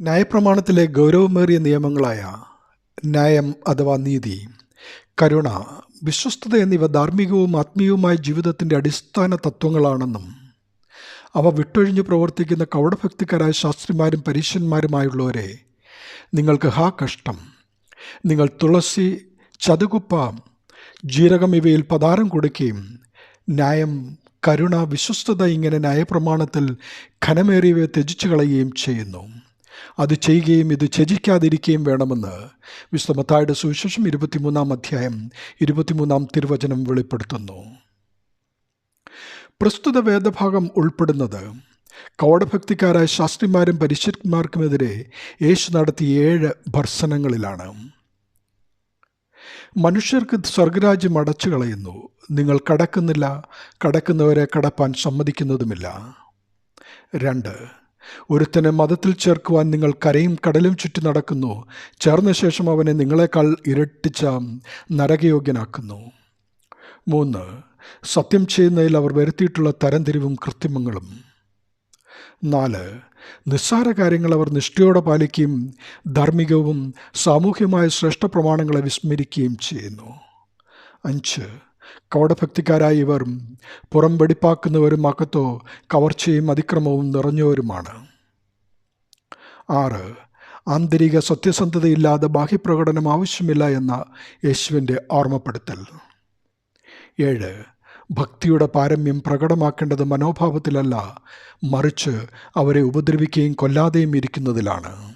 ന്യായപ്രമാണത്തിലെ ഗൗരവമേറിയ നിയമങ്ങളായ ന്യായം അഥവാ നീതി കരുണ വിശ്വസ്തത എന്നിവ ധാർമ്മികവും ആത്മീയവുമായ ജീവിതത്തിന്റെ അടിസ്ഥാന തത്വങ്ങളാണെന്നും അവ വിട്ടൊഴിഞ്ഞു പ്രവർത്തിക്കുന്ന കൗടഭക്തിക്കാരായ ശാസ്ത്രിമാരും പരീക്ഷന്മാരുമായുള്ളവരെ നിങ്ങൾക്ക് ഹാ കഷ്ടം നിങ്ങൾ തുളസി ചതുകുപ്പ ജീരകം ഇവയിൽ പതാരം കൊടുക്കുകയും ന്യായം കരുണ വിശ്വസ്തത ഇങ്ങനെ ന്യായപ്രമാണത്തിൽ ഘനമേറിയവയെ ത്യജിച്ചു കളയുകയും ചെയ്യുന്നു. അത് ചെയ്യുകയും ഇത് ത്യജിക്കാതിരിക്കുകയും വേണമെന്ന് വിശ്വമത്തായുടെ സുവിശേഷം ഇരുപത്തിമൂന്നാം അധ്യായം ഇരുപത്തിമൂന്നാം തിരുവചനം വെളിപ്പെടുത്തുന്നു. പ്രസ്തുത വേദഭാഗം ഉൾപ്പെടുന്നത് കവടഭക്തിക്കാരായ ശാസ്ത്രിമാരും പരിശുദ്ധന്മാർക്കുമെതിരെ യേശു നടത്തിയ ഏഴ് ഭർസനങ്ങളിലാണ്. മനുഷ്യർക്ക് സ്വർഗരാജ്യം അടച്ചു കളയുന്നു നിങ്ങൾ കടക്കുന്നില്ല കടക്കുന്നവരെ കടപ്പാൻ സമ്മതിക്കുന്നതുമില്ല. രണ്ട് ഒരുത്തനെ മതത്തിൽ ചേർക്കുവാൻ നിങ്ങൾ കരയും കടലും ചുറ്റി നടക്കുന്നു. ചേർന്ന ശേഷം അവനെ നിങ്ങളെക്കാൾ ഇരട്ടിച്ച നരകയോഗ്യനാക്കുന്നു. മൂന്ന്. സത്യം ചെയ്യുന്നതിൽ അവർ വരുത്തിയിട്ടുള്ള തരംതിരിവും കൃത്രിമങ്ങളും. നാല്. നിസ്സാര കാര്യങ്ങൾ അവർ നിഷ്ഠയോടെ പാലിക്കുകയും ധാർമ്മികവും സാമൂഹ്യമായ ശ്രേഷ്ഠ പ്രമാണങ്ങളെ വിസ്മരിക്കുകയും ചെയ്യുന്നു. അഞ്ച്. കവടഭക്തിക്കാരായ ഇവർ പുറം വെടിപ്പാക്കുന്നവരും അകത്തോ കവർച്ചയും അതിക്രമവും നിറഞ്ഞവരുമാണ്. ആറ്. ആന്തരിക സത്യസന്ധതയില്ലാതെ ബാഹ്യപ്രകടനം ആവശ്യമില്ല എന്ന യേശുവിന്റെ ഓർമ്മപ്പെടുത്തൽ. ഏഴ്. ഭക്തിയുടെ പാരമ്യം പ്രകടമാക്കേണ്ടത് മനോഭാവത്തിലല്ല മറിച്ച് അവരെ ഉപദ്രവിക്കുകയും കൊല്ലാതെയും ഇരിക്കുന്നതിലാണ്.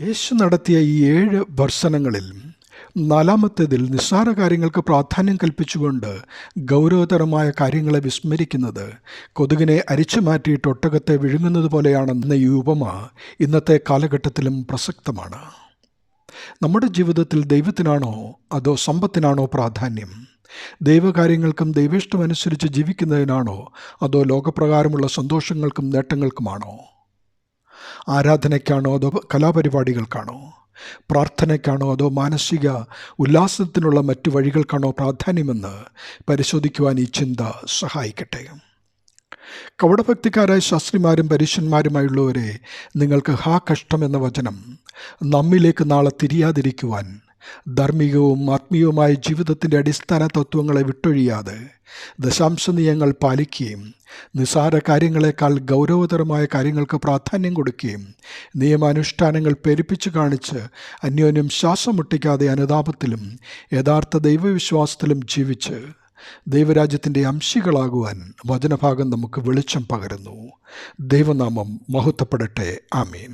യേശു നടത്തിയ ഈ ഏഴ് ഭർസനങ്ങളിൽ നാലാമത്തേതിൽ നിസ്സാര കാര്യങ്ങൾക്ക് പ്രാധാന്യം കൽപ്പിച്ചുകൊണ്ട് ഗൗരവതരമായ കാര്യങ്ങളെ വിസ്മരിക്കുന്നത്. കൊതുകിനെ അരിച്ചു മാറ്റിയിട്ട് ഒട്ടകത്തെ വിഴുങ്ങുന്നത് പോലെയാണെന്ന ഈ ഉപമ ഇന്നത്തെ കാലഘട്ടത്തിലും പ്രസക്തമാണ്. നമ്മുടെ ജീവിതത്തിൽ ദൈവത്തിനാണോ അതോ സമ്പത്തിനാണോ പ്രാധാന്യം? ദൈവകാര്യങ്ങൾക്കും ദൈവേഷ്ടമനുസരിച്ച് ജീവിക്കുന്നതിനാണോ അതോ ലോകപ്രകാരമുള്ള സന്തോഷങ്ങൾക്കും നേട്ടങ്ങൾക്കുമാണോ? ആരാധനയ്ക്കാണോ അതോ കലാപരിപാടികൾക്കാണോ? പ്രാർത്ഥനയ്ക്കാണോ അതോ മാനസിക ഉല്ലാസത്തിനുള്ള മറ്റു വഴികൾക്കാണോ പ്രാധാന്യമെന്ന് പരിശോധിക്കുവാൻ ഈ ചിന്ത സഹായിക്കട്ടെ. കവടഭക്തിക്കാരായ ശാസ്ത്രിമാരും പരീശന്മാരുമായുള്ളവരെ നിങ്ങൾക്ക് ഹാ കഷ്ടം എന്ന വചനം നമ്മിലേക്ക് നാളെ തിരിയാതിരിക്കുവാൻ ധാർമ്മികവും ആത്മീയവുമായ ജീവിതത്തിന്റെ അടിസ്ഥാന തത്വങ്ങളെ വിട്ടൊഴിയാതെ ദശാംശ നിയമങ്ങൾ പാലിക്കുകയും നിസാര കാര്യങ്ങളെക്കാൾ ഗൗരവതരമായ കാര്യങ്ങൾക്ക് പ്രാധാന്യം കൊടുക്കുകയും നിയമാനുഷ്ഠാനങ്ങൾ പെരുപ്പിച്ചു കാണിച്ച് അന്യോന്യം ശ്വാസം മുട്ടിക്കാതെ അനുതാപത്തിലും യഥാർത്ഥ ദൈവവിശ്വാസത്തിലും ജീവിച്ച് ദൈവരാജ്യത്തിന്റെ അംശികളാകുവാൻ വചനഭാഗം നമുക്ക് വെളിച്ചം പകരുന്നു. ദൈവനാമം മഹത്വപ്പെടട്ടെ. ആമീൻ.